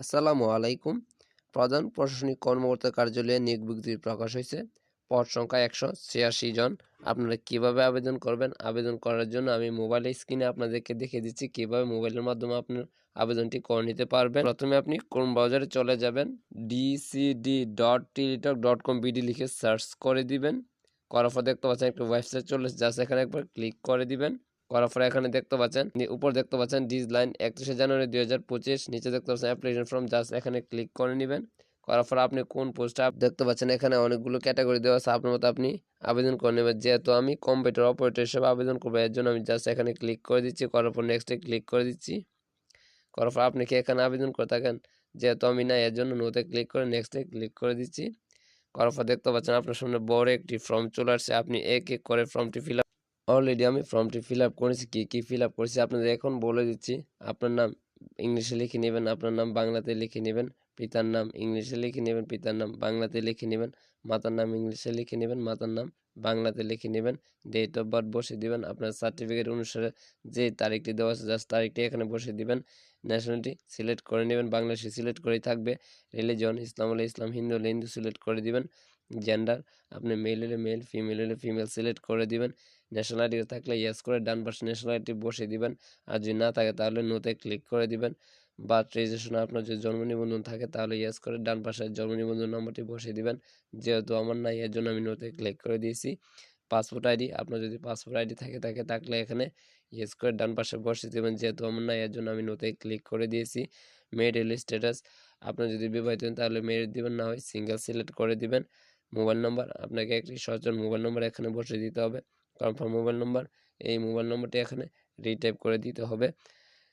আসসালামু আলাইকুম। প্রধান প্রশাসনিক কর্মকর্তা কার্যালয়ে নিয়োগ বিজ্ঞপ্তি প্রকাশ হয়েছে। পদ সংখ্যা একশো ছিয়াশি জন। আপনারা কীভাবে আবেদন করবেন? আবেদন করার জন্য আমি মোবাইলের স্ক্রিনে আপনাদেরকে দেখিয়ে দিচ্ছি কীভাবে মোবাইলের মাধ্যমে আপনার আবেদনটি করে নিতে পারবেন। প্রথমে আপনি কোন ব্রাউজারে চলে যাবেন? DCD dot Teletalk dot com BD লিখে সার্চ করে দিবেন। করার পর দেখতে পাচ্ছেন একটা ওয়েবসাইট চলে জাস্ট এখানে একবার ক্লিক করে দিবেন। করার পরে এখানে দেখতে পাচ্ছেন উপর দেখতে পাচ্ছেন ডিজ লাইন একত্রিশে জানুয়ারি দুই হাজার পঁচিশ, নিচে দেখতে পাচ্ছেন অ্যাপ্লিকেশন ফর্ম জাস্ট এখানে ক্লিক করে নেবেন। করার পরে আপনি কোন পোস্টটা দেখতে পাচ্ছেন এখানে অনেকগুলো ক্যাটাগরি দেওয়া আছে, আপনার মতো আপনি আবেদন করে নেবেন। যেহেতু আমি কম্পিউটার অপারেটর হিসেবে আবেদন করব, এর জন্য আমি জাস্ট এখানে ক্লিক করে দিচ্ছি, করার পর নেক্সটে ক্লিক করে দিচ্ছি। করার পর আপনি কি এখানে আবেদন করে থাকেন? যেহেতু আমি না এর জন্য নোতে ক্লিক করে নেক্সটে ক্লিক করে দিচ্ছি। করার পর দেখতে পাচ্ছেন আপনার সামনে বড় একটি ফর্ম চলে আসছে, আপনি এক এক করে ফর্মটি ফিল অলরেডি আমি ফর্মটি ফিল আপ করেছি, কী কী ফিল আপ করেছি আপনাদের এখন বলে দিচ্ছি। আপনার নাম ইংলিশে লিখে নেবেন, আপনার নাম বাংলাতে লিখে নেবেন, পিতার নাম ইংলিশে লিখে নেবেন, পিতার নাম বাংলাতে লিখে নেবেন, মাতার নাম ইংলিশে লিখে নেবেন, মাতার নাম বাংলাতে লিখে নেবেন ডেট অফ বার্থ বসে দিবেন, আপনার সার্টিফিকেট অনুসারে যে তারিখটি দেওয়া আছে জাস্ট তারিখটি এখানে বসে দিবেন ন্যাশনালিটি সিলেক্ট করে নেবেন, বাংলাদেশে সিলেক্ট করেই থাকবে রিলিজন ইসলাম হলে ইসলাম, হিন্দু হলে হিন্দু সিলেক্ট করে দিবেন জেন্ডার আপনি মেল হলে মেল ফিমেল হলে ফিমেল সিলেক্ট করে দিবেন ন্যাশনালিটি থাকলে ইয়েস করে ডান পাশে ন্যাশনালিটি বসে দিবেন। আর যদি না থাকে তাহলে নোতে ক্লিক করে দিবেন। বার্থ রেজিস্ট্রেশন আপনার যদি জন্ম নিবন্ধন থাকে তাহলে ইয়েস করে ডান পাশে জন্ম নিবন্ধন নম্বরটি বসিয়ে দিবেন। যেহেতু আমার নাই এর জন্য আমি নোতে ক্লিক করে দিয়েছি। পাসপোর্ট আইডি আপনার যদি পাসপোর্ট আইডি থাকে থাকে থাকলে এখানে ইয়েস করে ডান পাশে বসিয়ে দেবেন। যেহেতু আমার নাই এর জন্য আমি নোতে ক্লিক করে দিয়েছি। মেরিটাল স্ট্যাটাস আপনার যদি বিবাহিত হন তাহলে মেরিট দিবেন, না হয় সিঙ্গেল সিলেক্ট করে দিবেন। মোবাইল নাম্বার আপনাকে একটি সচল মোবাইল নাম্বার এখানে বসে দিতে হবে। কনফার্ম মোবাইল নাম্বার, এই মোবাইল নম্বরটি এখানে রিটাইপ করে দিতে হবে।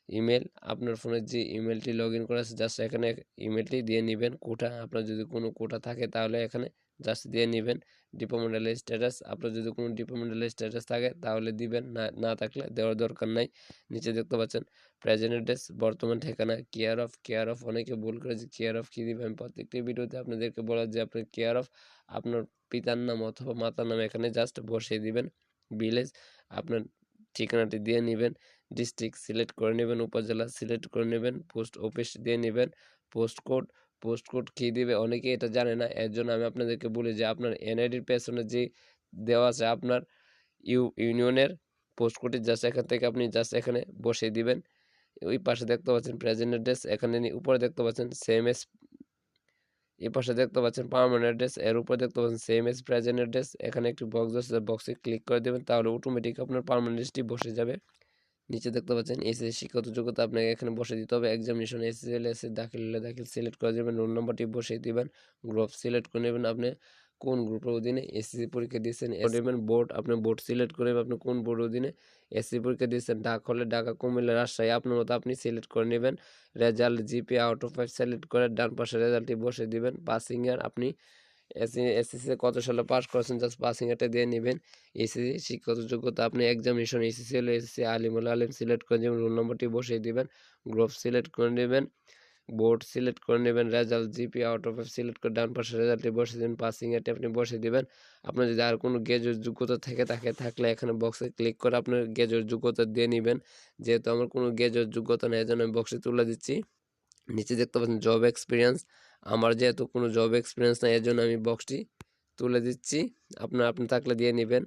ইমেল আপনার ফোনের যে ইমেলটি লগ ইন করা আছে জাস্ট এখানে ইমেলটি দিয়ে নেবেন। কোটা, আপনার যদি কোনো কোটা থাকে, তাহলে এখানে জাস্ট দিয়ে নেবেন। ডিপার্টমেন্টাল স্ট্যাটাস আপনার যদি কোনো ডিপার্টমেন্টাল স্ট্যাটাস থাকে, তাহলে দিবেন। না না থাকলে দেওয়ার দরকার নাই। নিচে দেখতে পাচ্ছেন প্রেজেন্ট অ্যাড্রেস বর্তমান ঠিকানা কেয়ার অফ কেয়ার অফ অনেকে ভুল করে যে কেয়ার অফ কী দিবেন প্রত্যেকটি ভিডিওতে আপনাদেরকে বলা যে আপনার কেয়ার অফ আপনার পিতার নাম অথবা মাতার নাম এখানে জাস্ট বসিয়ে দিবেন। ভিলেজ আপনার ঠিকানাটি দিয়ে নেবেন ডিস্ট্রিক্ট সিলেক্ট করে নেবেন, উপজেলা সিলেক্ট করে নেবেন পোস্ট অফিস দিয়ে নেবেন পোস্ট কোড পোস্ট কোড কী দেবে অনেকে এটা জানে না, এর জন্য আমি আপনাদেরকে বলি যে আপনার এনআইডির পেছনে যে দেওয়া আছে আপনার ইউ, ইউনিয়নের পোস্ট কোডটি জাস্ট এখান থেকে আপনি জাস্ট এখানে বসিয়ে দিবেন, ওই পাশে দেখতে পাচ্ছেন প্রেজেন্ট অ্যাড্রেস এখানে উপরে দেখতে পাচ্ছেন সেম এস এই পাশে দেখতে পাচ্ছেন পারমানেন্ট অ্যাড্রেস এর উপর দেখতে পাচ্ছেন সেম এস প্রেজেন্ট অ্যাড্রেস এখানে একটি বক্স আছে বক্সে ক্লিক করে দেবেন, তাহলে অটোমেটিক আপনার পারমানেন্ট লিস্টটি বসে যাবে। নিচে দেখতে পাচ্ছেন এসএস শিক্ষাগত যোগ্যতা আপনাকে এখানে বসে দিতে হবে এক্সামিনেশন এস এস এল দাখিল দাখিল সিলেক্ট করে দেবেন রোল নাম্বারটি বসিয়ে দেবেন গ্রুপ সিলেক্ট করে নেবেন আপনি। কোন গ্রুপের অধীনে এসএসসি পরীক্ষা দিয়েছেন? দেবেন বোর্ড আপনি বোর্ড সিলেক্ট করে আপনি কোন বোর্ড অধীনে এসএসসি পরীক্ষা দিয়েছেন? ঢাকা হলে ঢাকা কুমিল্লা রাজশাহী আপনার মতো আপনি সিলেক্ট করে নেবেন। Result GP out of five select করে ডান পাশে রেজাল্টটি বসে দিবেন। পাসিং এর আপনি এসএসসি কত সালে পাস করেছেন? জাস্ট পাসিং এরটা দিয়ে নেবেন। এসএসসি শিক্ষাগত যোগ্যতা আপনি এক্সামিনেশন এসএসসি হলে এসএসসি আলিম হলে আলিম সিলেক্ট করে দেবেন রোল নম্বরটি বসিয়ে দেবেন। গ্রুপ সিলেক্ট করে নেবেন। বোর্ড সিলেক্ট করে নেবেন, result GP out of select করে ডান পাশে রেজাল্টটি বসে দেবেন, পাসিং এরটি আপনি বসিয়ে দেবেন। আপনার যদি আর কোনো গেজের যোগ্যতা থেকে থাকে, থাকলে এখানে বক্সে ক্লিক করে আপনার গেজের যোগ্যতা দিয়ে নেবেন। যেহেতু আমার কোনো গেজের যোগ্যতা নেই, এজন্য আমি বক্সে তুলে দিচ্ছি। নিচে দেখতে পাচ্ছেন জব এক্সপিরিয়েন্স আমার যেহেতু কোনো জব এক্সপিরিয়েন্স নাই জন্য আমি বক্সটি তুলে দিচ্ছি। আপনার, আপনি থাকলে দিয়ে নেবেন।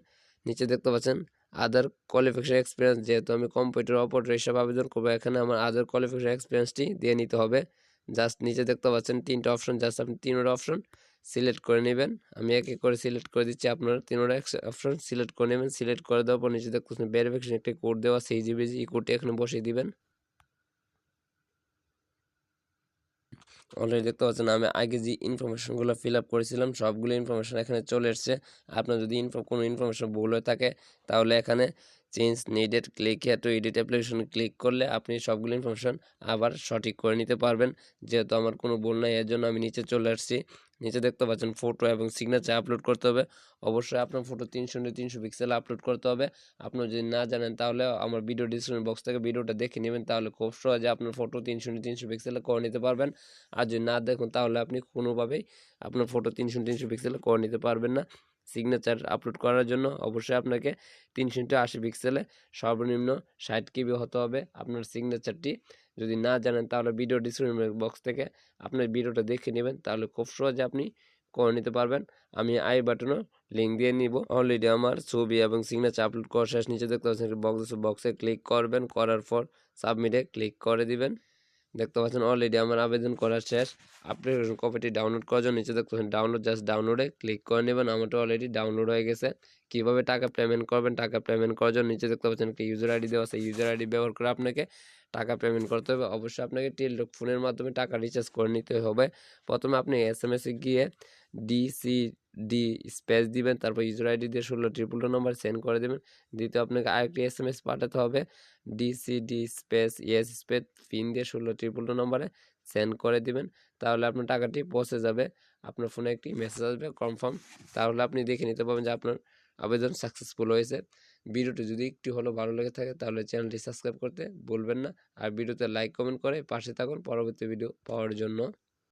নিচে দেখতে পাচ্ছেন আদার কোয়ালিফিকেশন এক্সপিরিয়েন্স যেহেতু আমি কম্পিউটার অপারেটর হিসাবে আবেদন করব, এখানে আমার আদার কোয়ালিফিকেশন এক্সপিরিয়েন্সটি দিয়ে নিতে হবে। জাস্ট নিচে দেখতে পাচ্ছেন তিনটা অপশন জাস্ট আপনি তিনটা অপশন সিলেক্ট করে নেবেন। আমি এক করে সিলেক্ট করে দিচ্ছি, আপনারা তিনটা অপশন সিলেক্ট করে নেবেন। সিলেক্ট করে দেওয়ার পর নিচে দেখতে পাচ্ছেন ভেরিফিকেশন একটি কোড দেওয়া সেই জিবিজি এই কোডটি এখানে বসিয়ে দিবেন। অলরেডি দেখতে পাচ্ছেন, আমি আগে যে ইনফরমেশনগুলো ফিল আপ করেছিলাম, সবগুলো ইনফরমেশন এখানে চলে এসছে। আপনার যদি কোনো ইনফরমেশন ভুল হয়ে থাকে, তাহলে এখানে change needed click here to edit application click করলে আপনি সবগুলো ইনফরমেশন আবার সঠিক করে নিতে পারবেন। যেহেতু আমার কোনো ভুল নাই, এর জন্য আমি নিচে চলে আসছি। নিচে দেখতে পাচ্ছেন ফটো এবং সিগনেচার আপলোড করতে হবে। অবশ্যই আপনার ফটো তিনশো তিনশো পিক্সেল আপলোড করতে হবে। আপনি যদি না জানেন তাহলে আমার ভিডিও ডিসক্রিপশন বক্স থেকে ভিডিওটা দেখে নেবেন, তাহলে খুব সহজে আপনার ফটো তিনশো তিনশো পিক্সেলে করে নিতে পারবেন। আর যদি না দেখুন তাহলে আপনি কোনোভাবেই আপনার ফটো তিনশো তিনশো পিক্সেলে করে নিতে পারবেন না। সিগনেচার আপলোড করার জন্য অবশ্যই আপনাকে তিনশো ইন্টু আশি পিক্সেলে সর্বনিম্ন ষাট কিবি হতে হবে আপনার সিগনেচারটি যদি না জানেন তাহলে ভিডিও ডিসক্রিপশন বক্স থেকে আপনার ভিডিওটা দেখে নেবেন, তাহলে খুব সহজে আপনি করে নিতে পারবেন। আমি আই বাটনও লিঙ্ক দিয়ে নিব। অলরেডি আমার ছবি এবং সিগনেচার আপলোড করা শেষ, নিচে দেখতে পাচ্ছেন বক্স বক্সে ক্লিক করবেন, করার পর সাবমিটে ক্লিক করে দিবেন। দেখতে পাচ্ছেন অলরেডি আমার আবেদন করা শেষ। অ্যাপ্লিকেশন কপিটি ডাউনলোড করার জন্য নিচে দেখতে পাচ্ছেন ডাউনলোড জাস্ট ডাউনলোডে ক্লিক করে নেবেন। আমারটা অলরেডি ডাউনলোড হয়ে গেছে। কীভাবে টাকা পেমেন্ট করবেন, টাকা পেমেন্ট করার জন্য নিচে দেখতে পাচ্ছেন একটা ইউজার আইডি দেওয়া আছে। ইউজার আইডি ব্যবহার করে আপনাকে টাকা পেমেন্ট করতে হবে। অবশ্যই আপনাকে টেলিটক ফোনের মাধ্যমে টাকা রিচার্জ করে নিতে হবে। প্রথমে আপনি এস এম এসে গিয়ে ডিসি ডি স্পেস দিবেন, তারপর ইউজার আইডি দিয়ে ষোলো ট্রিপল টু নাম্বার সেন্ড করে দেবেন। দ্বিতীয় আপনাকে আরেকটি এস এম এস পাঠাতে হবে DCD space yes space PIN দিয়ে ষোলো ট্রিপল টু নাম্বারে সেন্ড করে দিবেন। তাহলে আপনার টাকাটি পৌঁছে যাবে, আপনার ফোনে একটি মেসেজ আসবে কনফার্ম তাহলে আপনি দেখে নিতে পারবেন যে আপনার আবেদন সাকসেসফুল হয়েছে। ভিডিওটি যদি একটু হলেও ভালো লেগে থাকে, তাহলে চ্যানেলটি সাবস্ক্রাইব করতে ভুলবেন না। আর ভিডিওতে লাইক কমেন্ট করে পাশে থাকুন পরবর্তী ভিডিও পাওয়ার জন্য।